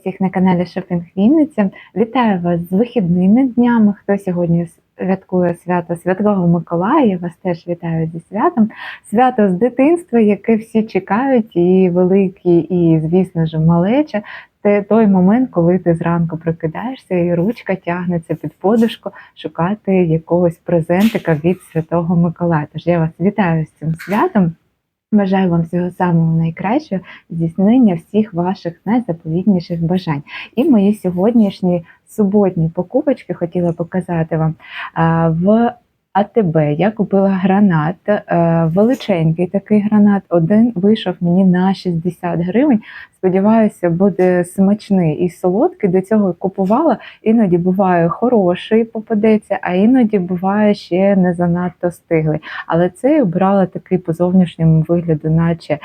всіх на каналі Шопінг Вінниця. Вітаю вас з вихідними днями. Хто сьогодні святкує свято Святого Миколая, я вас теж вітаю зі святом. Свято з дитинства, яке всі чекають, і великі, і, звісно ж, малеча. Це той момент, коли ти зранку прокидаєшся, і ручка тягнеться під подушку шукати якогось презентика від Святого Миколая. Тож я вас вітаю з цим святом. Бажаю вам всього самого найкращого, здійснення всіх ваших найзаповітніших бажань. І мої сьогоднішні суботні покупочки хотіла показати вам в АТБ. Я купила гранат, е, величенький такий гранат. Один вийшов мені на 60 гривень. Сподіваюся, буде смачний і солодкий. До цього купувала. Іноді буває хороший попадеться, а іноді буває ще не занадто стиглий. Але цей обрала такий по зовнішньому вигляду, наче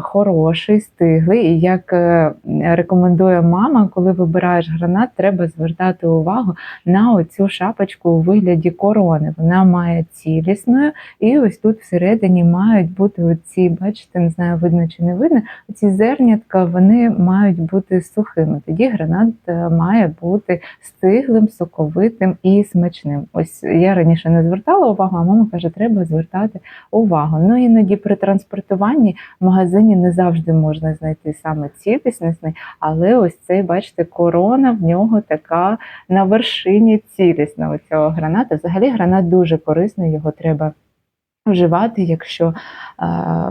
хороший, стиглий. І як е, рекомендує мама, коли вибираєш гранат, треба звертати увагу на оцю шапочку у вигляді корони. Вона має цілісною, і ось тут всередині мають бути оці, бачите, не знаю, видно чи не видно, оці зернятка вони мають бути сухими. Тоді гранат е, має бути стиглим, соковитим і смачним. Ось я раніше не звертала увагу, а мама каже, треба звертати увагу. Ну іноді при транспортуванні в магазині не завжди можна знайти саме цілісний, але ось цей, бачите, корона в нього така на вершині цілісного цього граната. Взагалі гранат дуже корисний, його треба вживати, якщо е,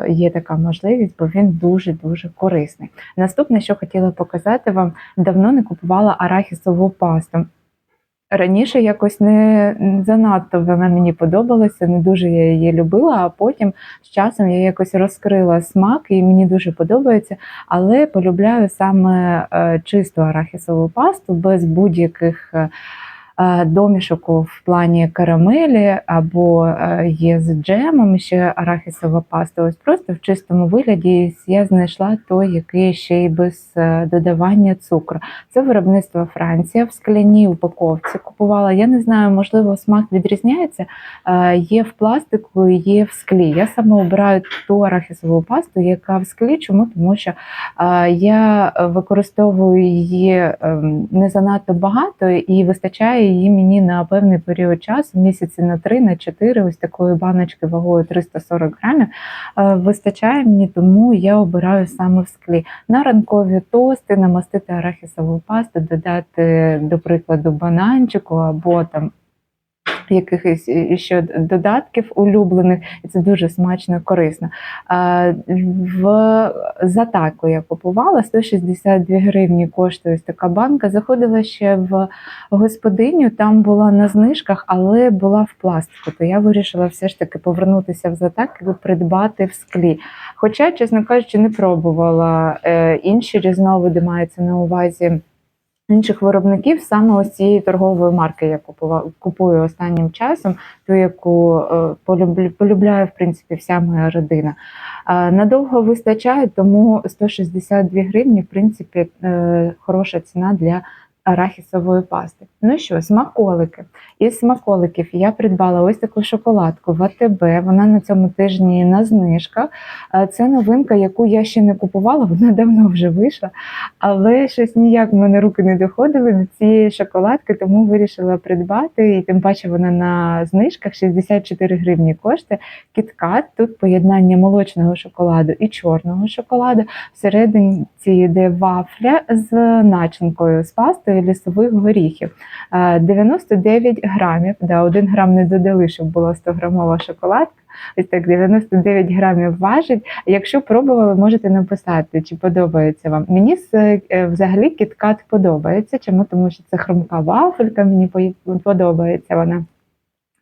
є така можливість, бо він дуже-дуже корисний. Наступне, що хотіла показати вам, давно не купувала арахісову пасту. Раніше якось не занадто вона мені подобалася, не дуже я її любила, а потім з часом я якось розкрила смак і мені дуже подобається, але полюбляю саме е, чисту арахісову пасту без будь-яких е, домішок в плані карамелі або е, є з джемом ще арахісова паста. Ось просто в чистому вигляді я знайшла той, який ще й без е, додавання цукру. Це виробництво Франція в скляній упаковці купувала. Я не знаю, можливо, смак відрізняється. Е, Є в пластику, є в склі. Я саме обираю ту арахісову пасту, яка в склі. Чому? Тому що е, я використовую її ем, не занадто багато і вистачає її мені на певний період часу, місяці на 3, на 4, ось такої баночки вагою 340 грамів. е, Вистачає мені, тому я обираю саме в склі. На ранкові тости намастити арахісову пасту, додати, до прикладу, бананчику або там. Якихось ще додатків улюблених, і це дуже смачно і корисно. В затаку я купувала 162 гривні коштує ось така банка. Заходила ще в господиню, там була на знижках, але була в пластику. То я вирішила все ж таки повернутися в затак і придбати в склі. Хоча, чесно кажучи, не пробувала е, інші різновиди, мається на увазі інших виробників саме ось цієї торгової марки я купував купую останнім часом, ту, яку е, полюбляє в принципі вся моя родина. Е, Надовго вистачає, тому 162 гривні, в принципі, е, хороша ціна для арахісової пасти. Ну що, смаколики. Із смаколиків я придбала ось таку шоколадку в АТБ. Вона на цьому тижні на знижках. Е, Це новинка, яку я ще не купувала, вона давно вже вийшла. Але щось ніяк в мене руки не доходили до цієї шоколадки, тому вирішила придбати. І тим паче вона на знижках 64 гривні коштує. Кіткат, тут поєднання молочного шоколаду і чорного шоколаду. Всередині йде вафля з начинкою з пастою лісових горіхів. Е, 99 грамів. Да, 1 грам не додали, щоб була 100 грамова шоколадка. Ось так 99 грамів важить. Якщо пробували, можете написати, чи подобається вам. Мені е, взагалі кіткат подобається. Чому? Тому що це хрумка вафелька, мені подобається вона.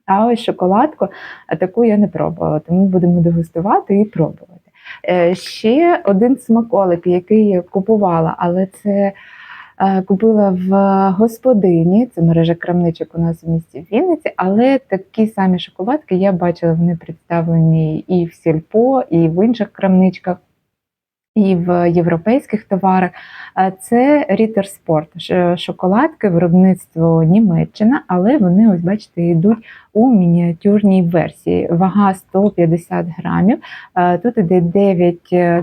А ось шоколадку, а таку я не пробувала, тому будемо дегустувати і пробувати. Е, Ще один смаколик, який я купувала, але це е, купила в господині, це мережа крамничок у нас в місті Вінниці, але такі самі шоколадки я бачила, вони представлені і в сільпо, і в інших крамничках. І в європейських товарах Е, це Sport, Ш- шоколадки, виробництво Німеччина, але вони, ось бачите, йдуть у мініатюрній версії. Вага 150 грамів. Е, Тут іде 9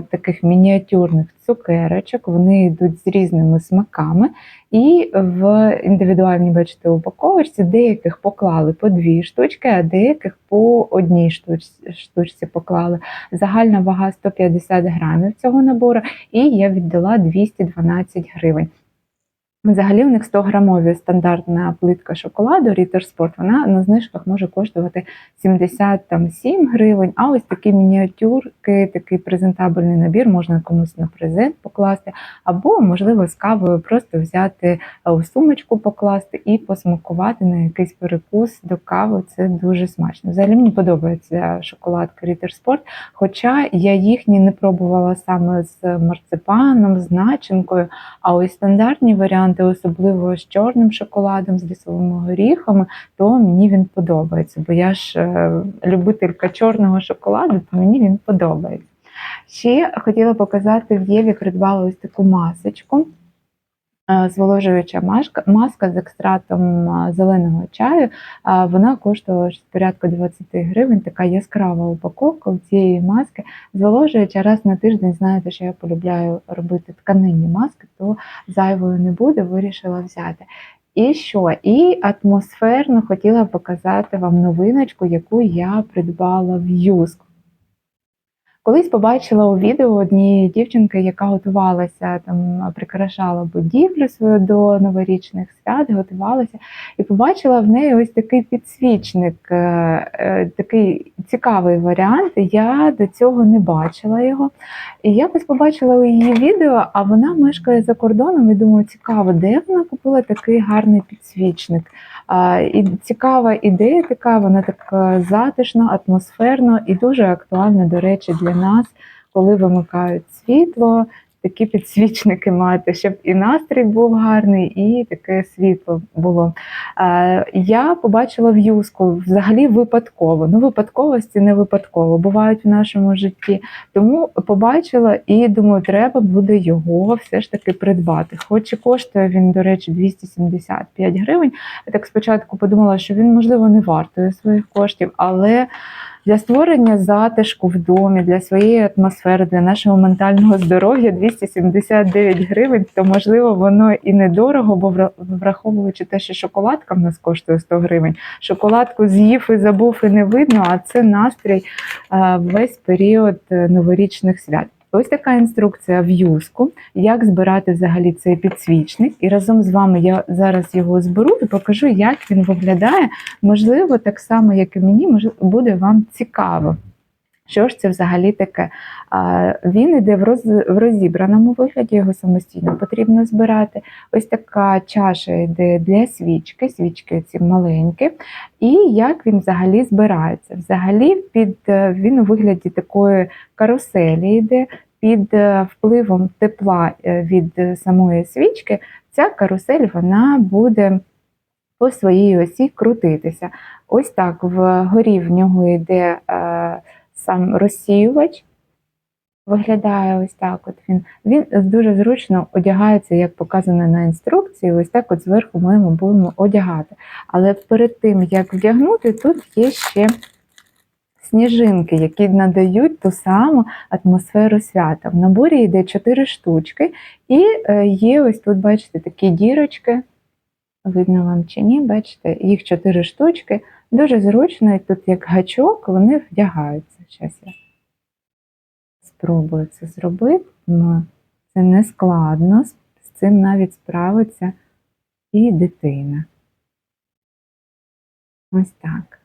таких мініатюрних цукерочок, вони йдуть з різними смаками. І в індивідуальній, бачите, упаковочці деяких поклали по дві штучки, а деяких по одній штуч- штучці поклали. Загальна вага 150 грамів цього набору, і я віддала 212 гривень. Взагалі в них 100 грамові стандартна плитка шоколаду Ritter Sport, вона на знижках може коштувати 77 гривень, а ось такі мініатюрки, такий презентабельний набір можна комусь на презент покласти, або, можливо, з кавою просто взяти е, у сумочку покласти і посмакувати на якийсь перекус до кави. Це дуже смачно. Взагалі мені подобається шоколадка Ritter Sport, хоча я їхні не пробувала саме з марципаном, з начинкою, а ось стандартні варіанти, особливо з чорним шоколадом, з лісовими горіхами, то мені він подобається, бо я ж е, любителька чорного шоколаду, то мені він подобається. Ще хотіла показати в Єві придбала ось таку масочку. Зволожуюча маска, маска з екстратом зеленого чаю. Вона коштувала порядку 20 гривень. Така яскрава упаковка у цієї маски. Зволожуюча раз на тиждень. Знаєте, що я полюбляю робити тканинні маски, то зайвою не буде, вирішила взяти. І що? І атмосферно хотіла показати вам новиночку, яку я придбала в Юск. Колись побачила у відео однієї дівчинки, яка готувалася там, прикрашала будівлю свою до новорічних свят, готувалася, і побачила в неї ось такий підсвічник, е, е, такий цікавий варіант. Я до цього не бачила його. І якось побачила у її відео, а вона мешкає за кордоном і думаю, цікаво, де вона купила такий гарний підсвічник. І цікава ідея така, вона така затишна, атмосферна і дуже актуальна, до речі, для нас, коли вимикають світло. Такі підсвічники мати, щоб і настрій був гарний, і таке світло було. Е, Я побачила в юску взагалі випадково. Ну, випадковості не випадково бувають в нашому житті. Тому побачила і думаю, треба буде його все ж таки придбати. Хоч і коштує він, до речі, 275 гривень. Я так спочатку подумала, що він, можливо, не вартує своїх коштів, але для створення затишку в домі, для своєї атмосфери, для нашого ментального здоров'я 279 гривень, то можливо воно і недорого, бо враховуючи те, що шоколадка в нас коштує 100 гривень. Шоколадку з'їв і забув і не видно, а це настрій весь період е, новорічних свят. Ось така інструкція в юску, як збирати взагалі цей підсвічник. І разом з вами я зараз його зберу і покажу, як він виглядає. Можливо, так само, як і мені, буде вам цікаво. Що ж це взагалі таке? Він роз, в розібраному вигляді, його самостійно потрібно збирати. Ось така чаша йде для свічки, свічки ці маленькі. І як він взагалі збирається? Взагалі під е, він у вигляді такої каруселі йде під е, впливом тепла е, від е, самої свічки. Ця карусель вона буде по своїй осі крутитися. Ось так вгорі в нього йде сам розсіювач. Виглядає ось так. От він. Він дуже зручно одягається, як показано на інструкції. Ось так от зверху ми його будемо одягати. Але перед тим, як вдягнути, тут є ще сніжинки, які надають ту саму атмосферу свята. В наборі йде 4 штучки, і е, є ось тут, бачите, такі дірочки. Видно вам чи ні, бачите, їх 4 штучки. Дуже зручно, і тут як гачок, вони вдягаються. Зараз я спробую це зробити. Це не складно, з цим навіть справиться і дитина. Ось так.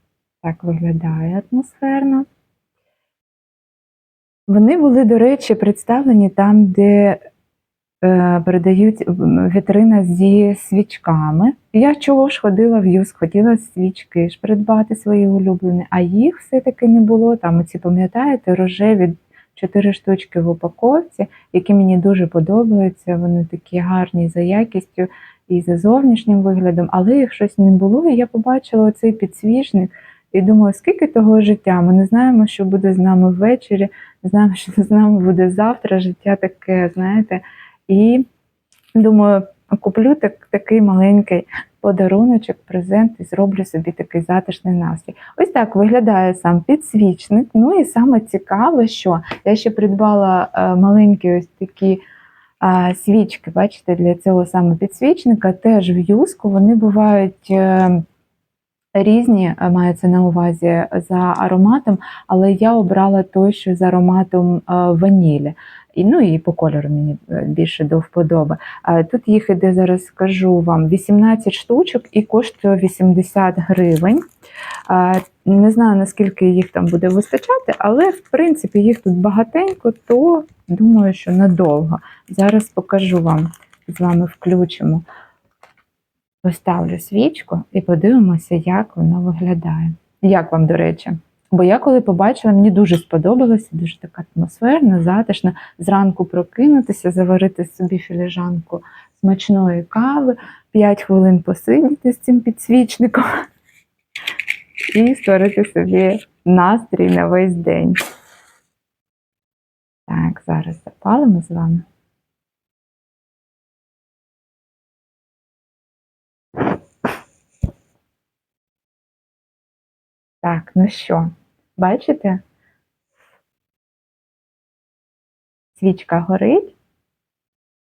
Так виглядає атмосферно. Вони були, до речі, представлені там, де е, передають вітрина зі свічками. Я чого ж ходила в юск, хотіла свічки ж придбати свої улюблені, а їх все-таки не було. Там оці, пам'ятаєте, рожеві чотири штучки в упаковці, які мені дуже подобаються. Вони такі гарні за якістю і за зовнішнім виглядом, але їх щось не було. І я побачила оцей підсвічник і думаю, скільки того життя? Ми не знаємо, що буде з нами ввечері, не знаємо, що з нами буде завтра. Життя таке, знаєте. І думаю, куплю так, такий маленький подаруночок, презент і зроблю собі такий затишний настрій. Ось так виглядає сам підсвічник. Ну і саме цікаве, що я ще придбала е, маленькі ось такі А, свічки, бачите, для цього саме підсвічника теж в юску. Вони бувають е, різні, е, мається на увазі за ароматом, але я обрала той, що з ароматом е, ванілі. І, ну і по кольору мені е, більше до вподоби. Е, Тут їх іде, зараз скажу вам, 18 штучок і коштує 80 гривень. Е, Не знаю, наскільки їх там буде вистачати, але в принципі їх тут багатенько, то думаю, що надовго. Зараз покажу вам, з вами включимо. Поставлю свічку і подивимося, як воно виглядає. Як вам, до речі? Бо я коли побачила, мені дуже сподобалося, дуже така атмосферна, затишна. Зранку прокинутися, заварити собі філіжанку смачної кави, 5 хвилин посидіти з цим підсвічником і створити собі настрій на весь день. Так, зараз запалимо з вами. Так, ну що, бачите? Свічка горить,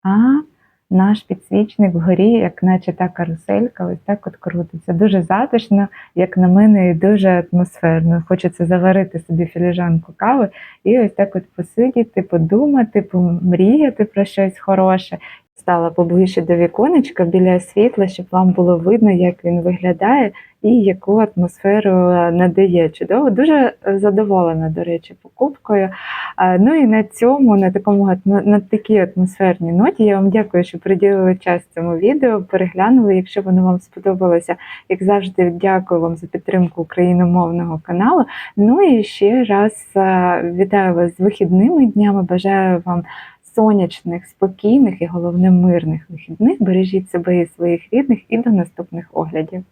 а наш підсвічник вгорі, як наче та каруселька, ось так от крутиться. Дуже затишно, як на мене, і дуже атмосферно. Хочеться заварити собі філіжанку кави і ось так от посидіти, подумати, помріяти про щось хороше. Стала поближче до віконечка біля світла, щоб вам було видно, як він виглядає і яку атмосферу надає. Чудово, дуже задоволена, до речі, покупкою. Ну і на цьому, на такому на такій атмосферній ноті, я вам дякую, що приділили час цьому відео, переглянули. Якщо воно вам сподобалося, як завжди, дякую вам за підтримку україномовного каналу. Ну і ще раз вітаю вас з вихідними днями. Бажаю вам сонячних, спокійних і головне мирних вихідних. Бережіть себе і своїх рідних і до наступних оглядів.